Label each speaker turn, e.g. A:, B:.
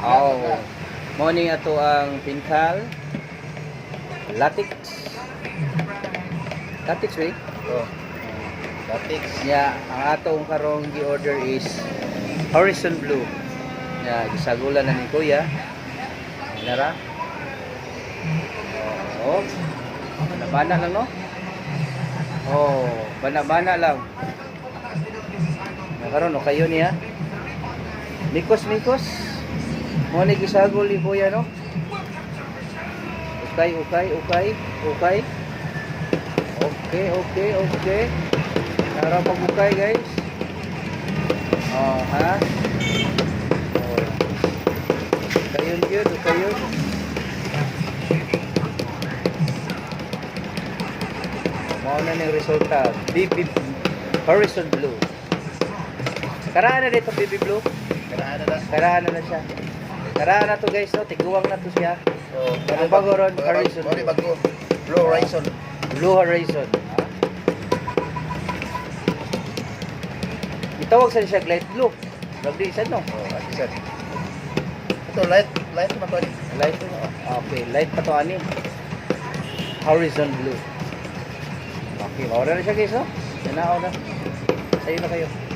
A: Oh. Morning ato ang pinkal. Latex. Latex we.
B: Oh. Latex.
A: Yeah, ang atong karong gi-order is Horizon Blue. Yeah, gisagulan na ni Kuya. Nara. Oh. Bana-bana lang no? Oh, bana-bana lang. Nakaroon no kayo niya. Mikos mikos. Mo ni gisagol ni Kuya no? Okay, okay, okay, okay. Okay, okay, okay. Para pagukay guys. Oh, ha? Oh. Kayon yun, kayon. Mao na ning resulta. BB Horizon Blue. Karaan na dito BB Blue.
B: Kailangan na na.
A: Karaan na na siya. Karaan na to guys, no? Tiguwang na to siya.
B: Oh.
A: Ang bago ron, Horizon.
B: Mori bago. Blue Horizon.
A: Blue Horizon. Ha? Itawag sa siya light blue. Lagdi isa no?
B: Oh, sir. Ito light, light naman to.
A: Light Okay, light pa to ani. Horizon blue. Okay, maura na siya guys, no? Nanao na. Sa'yo na kayo.